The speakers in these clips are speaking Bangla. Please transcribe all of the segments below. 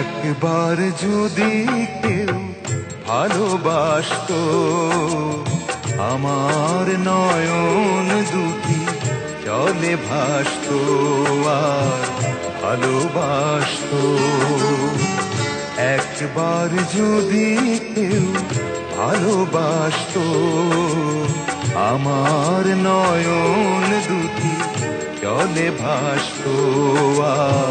একবার যদি কেউ ভালোবাসতো, আমার নয়ন দুটি জলে ভাসতো আর ভালোবাসতো। একবার যদি কেউ ভালোবাসতো, আমার নয়ন দুটি জলে ভাসতো আর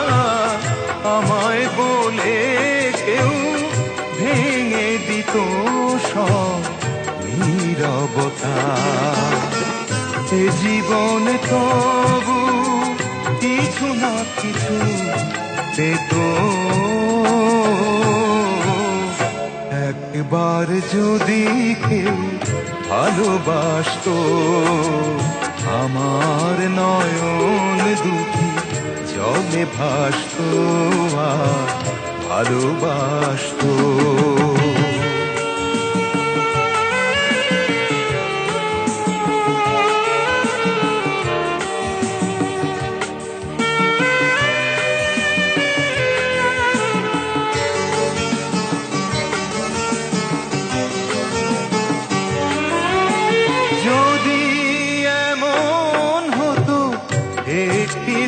নীরবতা এ জীবন তবু কিছু না কিছু পেত। একবার যদি কেউ ভালোবাসত, আমার নয়ন দুটি জলে ভাসতো ভালোবাসতো।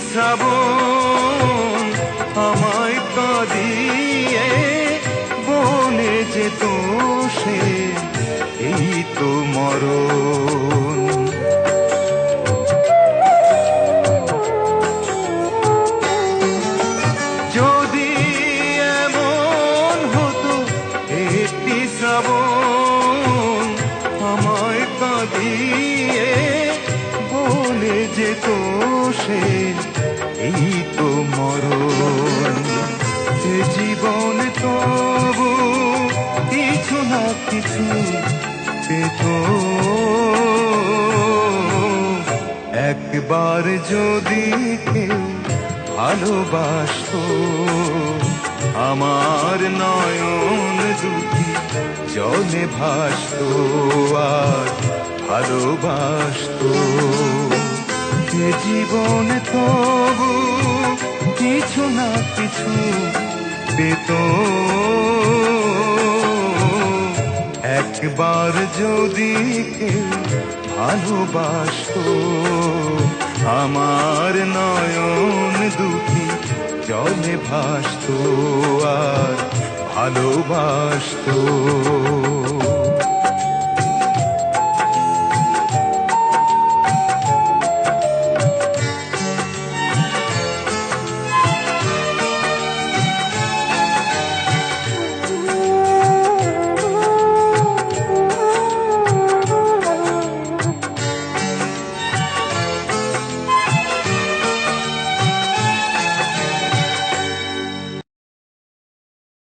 শ্রাবণ, আমায় কাঁদিয়ে বলে যেত সে, এই তো মরণ। যদি এমন হতো একটি শ্রাবণ, আমায় কাঁদিয়ে বলে যেত সে, এই তো মরণ। যে জীবন তবু কিছু না কিছু পেত। একবার যদি কেউ ভালোবাসতো, আমার নয়ন দুটি জলে ভাসতো আর ভালোবাসতো। যে জীবন তবু কিছু না কিছু পেত। একবার যদি ভালোবাসতো, আমার নয়ন দুটি জলে ভাসতো আর ভালোবাসতো।